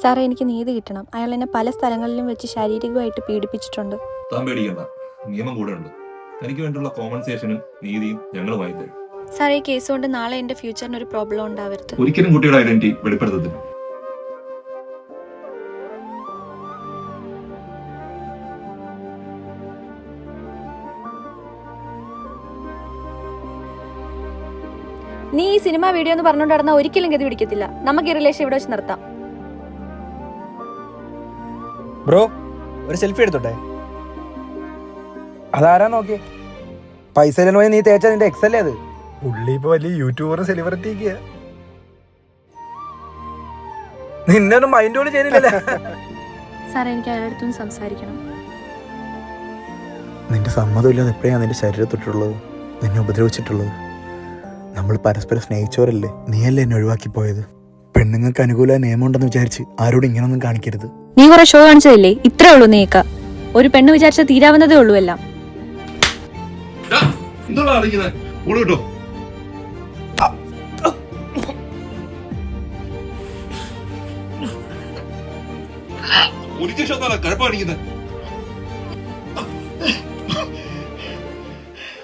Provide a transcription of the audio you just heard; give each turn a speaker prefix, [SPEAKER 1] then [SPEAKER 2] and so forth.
[SPEAKER 1] സാറേ എനിക്ക് നീതി കിട്ടണം. അയാൾ എന്നെ പല സ്ഥലങ്ങളിലും വെച്ച് ശാരീരികമായിട്ട് പീഡിപ്പിച്ചിട്ടുണ്ട്.
[SPEAKER 2] താൻ പേടിക്കണ്ട. നിയമം കൂടെ ഉണ്ട് തനിക്ക് വേണ്ടിയുള്ള കോമ്പൻസേഷനും നീതിയും ഞങ്ങൾ
[SPEAKER 1] സാറേ ഈ കേസ് കൊണ്ട് നാളെ എന്റെ ഫ്യൂച്ചറിന് ഒരു പ്രോബ്ലം ഉണ്ടാവരുത്.
[SPEAKER 2] ഒരിക്കലും കുട്ടിയുടെ ഐഡന്റിറ്റി വെളിപ്പെടുത്തത്തില്ല.
[SPEAKER 1] നീ ഈ സിനിമ വീഡിയോ എന്ന് പറഞ്ഞുകൊണ്ട് നടന്നാൽ ഒരിക്കലും ഗതി പിടിക്കത്തില്ല. നമുക്ക് ഈ റിലേഷൻ ഇവിടെ വെച്ച് നിർത്താം.
[SPEAKER 3] ബ്രോ ഒരു സെൽഫി എടുത്തോട്ടെ? അതാരാ നോക്കി പൈസ പോയി നീ തേച്ച നിന്റെ എക്സ് അല്ലേ അത്?
[SPEAKER 4] പുള്ളി ഇപ്പൊ വലിയ യൂട്യൂബർ സെലിബ്രിറ്റി നിന്നെ ഒന്നും മൈൻഡ് പോലും ചെയ്യുന്നില്ലല്ലേ
[SPEAKER 1] സാർ എനിക്ക് അയാളടുത്തും സംസാരിക്കണം.
[SPEAKER 4] നിന്റെ സമ്മതമില്ലാതെ എപ്പോഴാണ് നിന്റെ ശരീരത്തൊട്ടുള്ളത് നിന്നെ ഉപദ്രവിച്ചിട്ടുള്ളത്? നമ്മൾ പരസ്പരം സ്നേഹിച്ചവരല്ലേ? നീയല്ലേ എന്നെ ഒഴിവാക്കി പോയത് പെണ്ണുങ്ങൾക്ക് അനുകൂല നിയമം ഉണ്ടെന്ന് വിചാരിച്ച് ആരോടും ഇങ്ങനൊന്നും കാണിക്കരുത്.
[SPEAKER 1] നീ കുറെ ഷോ കാണിച്ചതില്ലേ? ഇത്രേ ഉള്ളൂ നീക്ക. ഒരു പെണ്ണ് വിചാരിച്ച തീരാവുന്നതേ ഉള്ളൂ എല്ലാം.
[SPEAKER 2] ഒരിക്കലും കഴപ്പാടിക്കുന്നത്